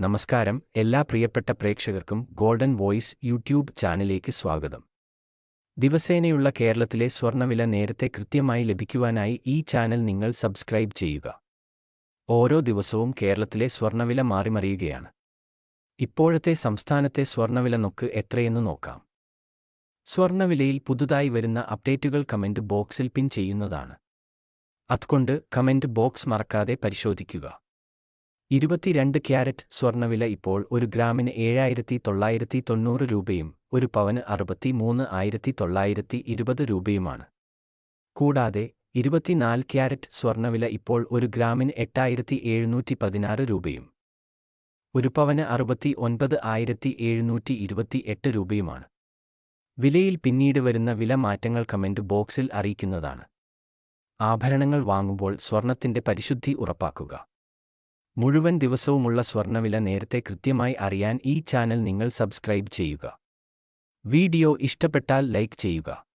നമസ്കാരം. എല്ലാ പ്രിയപ്പെട്ട പ്രേക്ഷകർക്കും ഗോൾഡൻ വോയിസ് യൂട്യൂബ് ചാനലിലേക്ക് സ്വാഗതം. ദിവസേനയുള്ള കേരളത്തിലെ സ്വർണവില നേരത്തെ കൃത്യമായി ലഭിക്കുവാനായി ഈ ചാനൽ നിങ്ങൾ സബ്സ്ക്രൈബ് ചെയ്യുക. ഓരോ ദിവസവും കേരളത്തിലെ സ്വർണവില മാറിമറിയുകയാണ്. ഇപ്പോഴത്തെ സംസ്ഥാനത്തെ സ്വർണവില നൊക്ക് എത്രയെന്ന് നോക്കാം. സ്വർണവിലയിൽ പുതുതായി വരുന്ന അപ്ഡേറ്റുകൾ കമന്റ് ബോക്സിൽ പിൻ ചെയ്യുന്നതാണ്. അതുകൊണ്ട് കമന്റ് ബോക്സ് മറക്കാതെ പരിശോധിക്കുക. ഇരുപത്തിരണ്ട് ക്യാരറ്റ് സ്വർണവില ഇപ്പോൾ ഒരു ഗ്രാമിന് ഏഴായിരത്തി തൊള്ളായിരത്തി തൊണ്ണൂറ് രൂപയും ഒരു പവന് അറുപത്തി മൂന്ന് ആയിരത്തി തൊള്ളായിരത്തി ഇരുപത് രൂപയുമാണ്. കൂടാതെ ഇരുപത്തിനാല് ക്യാരറ്റ് സ്വർണവില ഇപ്പോൾ ഒരു ഗ്രാമിന് എട്ടായിരത്തി എഴുന്നൂറ്റി പതിനാറ് രൂപയും ഒരു പവന് അറുപത്തി ഒൻപത് ആയിരത്തി എഴുന്നൂറ്റി ഇരുപത്തി എട്ട് രൂപയുമാണ്. വിലയിൽ പിന്നീട് വരുന്ന വില മാറ്റങ്ങൾ കമന്റ് ബോക്സിൽ അറിയിക്കുന്നതാണ്. ആഭരണങ്ങൾ വാങ്ങുമ്പോൾ സ്വർണത്തിന്റെ പരിശുദ്ധി ഉറപ്പാക്കുക. മുഴുവൻ ദിവസവുമുള്ള സ്വർണവില നേരത്തെ കൃത്യമായി അറിയാൻ ഈ ചാനൽ നിങ്ങൾ സബ്സ്ക്രൈബ് ചെയ്യുക. വീഡിയോ ഇഷ്ടപ്പെട്ടാൽ ലൈക്ക് ചെയ്യുക.